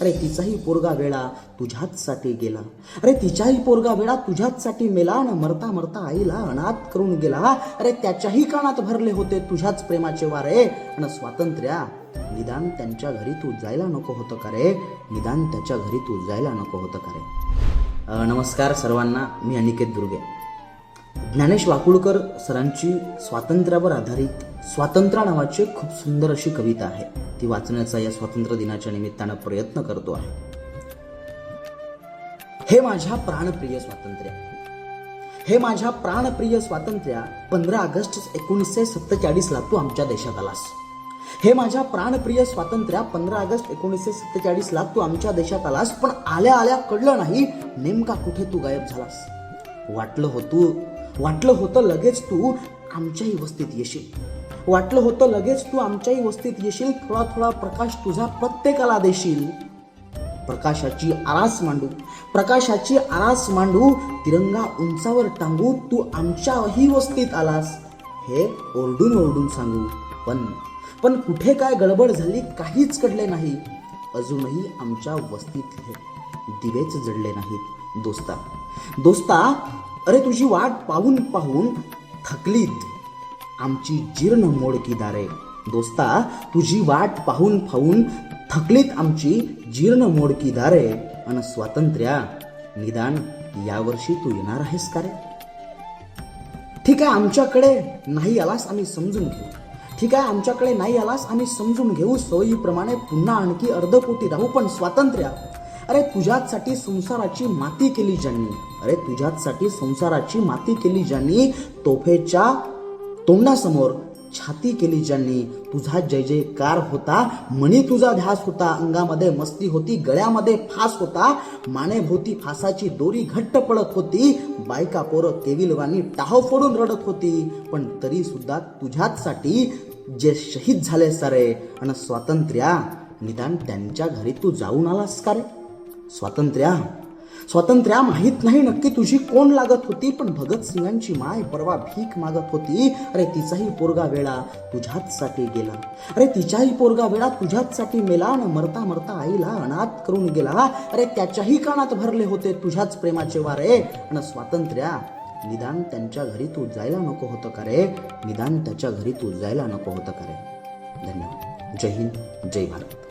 अरे तिचाही पोरगा वेळा तुझ्याचसाठी गेला. अरे तिच्याही पोरगा वेळा तुझ्याचसाठी मेला आणि मरता मरता आईला अनाथ करून गेला. अरे त्याच्याही कानात भरले होते तुझ्याच प्रेमाचे वारे. आणि स्वातंत्र्या निदान त्यांच्या घरी तू जायला नको होतं का रे? निदान त्याच्या घरी तू जायला नको होतं का रे? नमस्कार सर्वांना मी अनिकेत दुर्गे. ज्ञानेश वाकुळकर सरांची स्वातंत्र्यावर आधारित स्वातंत्र्य नावाची खूप सुंदर अशी कविता आहे. ती वाचण्याचा या स्वातंत्र्य दिनाच्या निमित्तानं प्रयत्न करतो आहे. हे माझ्या प्राणप्रिय स्वातंत्र्य. हे माझ्या प्राणप्रिय स्वातंत्र्या पंधरा ऑगस्ट एकोणीसशे सत्तेचाळीसला तू आमच्या देशात आलास. हे माझ्या प्राणप्रिय स्वातंत्र्या पंधरा ऑगस्ट एकोणीसशे सत्तेचाळीसला तू आमच्या देशात आलास पण आल्या आल्या कळलं नाही नेमका कुठे तू गायब झालास. वाटलं होतं वाटलं होतं लगेच तू आमच्याही वस्तीत येशील. वाटलं होतं लगेच तू आमच्याही वस्तीत येशील थोडा थोडा प्रकाश तुझा प्रत्येकाला देशील. प्रकाशाची आरास मांडू प्रकाशाची आरास मांडू तिरंगा उंचावर टांगू तू आमच्याही वस्तीत आलास. हे ओरडून ओरडून सांगू पण पण कुठे काय गडबड झाली काहीच कडले नाही. अजूनही आमच्या वस्तीतले दिवेच जडले नाहीत दोस्ता. दोस्ता अरे तुझी वाट पाहून पाहून थकलीत. आमची जीर्ण मोडकी दारे. दोस्ता तुझी वाट पाहून पाहून थकलीत आमची जीर्ण मोडकी दारे. अन स्वातंत्र्या निदान यावर्षी तू येणार आहेस का रे? ठीक आहे आमच्याकडे नाही आलास आम्ही समजून घेऊ. ठीक आहे आमच्याकडे नाही आलास आम्ही समजून घेऊ. सोयीप्रमाणे पुन्हा आणखी अर्धपोटी राहू पण स्वातंत्र्य. अरे तुझ्याचसाठी संसाराची माती केली ज्यांनी. अरे तुझ्याचसाठी संसाराची माती केली ज्यांनी तोफेच्या तोंडासमोर छाती केली ज्यांनी तुझा जय जयकार होता मणी तुझा ध्यास होता अंगामध्ये मस्ती होती गळ्यामध्ये फास होता मानेभोवती फासाची दोरी घट्ट पडत होती बायका पोरं केविलवानी टाहो फोडून रडत होती पण तरी सुद्धा तुझ्याचसाठी जे शहीद झाले सारे आणि स्वातंत्र्या निदान त्यांच्या घरी तू जाऊन आलास का रे? स्वातंत्र्या स्वातंत्र्या माहीत नाही नक्की तुझी कोण लागत होती पण भगतसिंगांची माय परवा भीक मागत होती. अरे तिचाही पोरगा वेळा तुझ्याच साठी गेला. अरे तिच्याही पोरगा वेळा तुझ्याच साठी मेला न मरता मरता आईला अनाथ करून गेला. अरे त्याच्याही कानात भरले होते तुझ्याच प्रेमाचे वारे. आणि स्वातंत्र्या निदान त्यांच्या घरी तू जायला नको होतं का रे? निदान त्याच्या घरी तू जायला नको होतं का रे? धन्यवाद. जय हिंद जय भारत.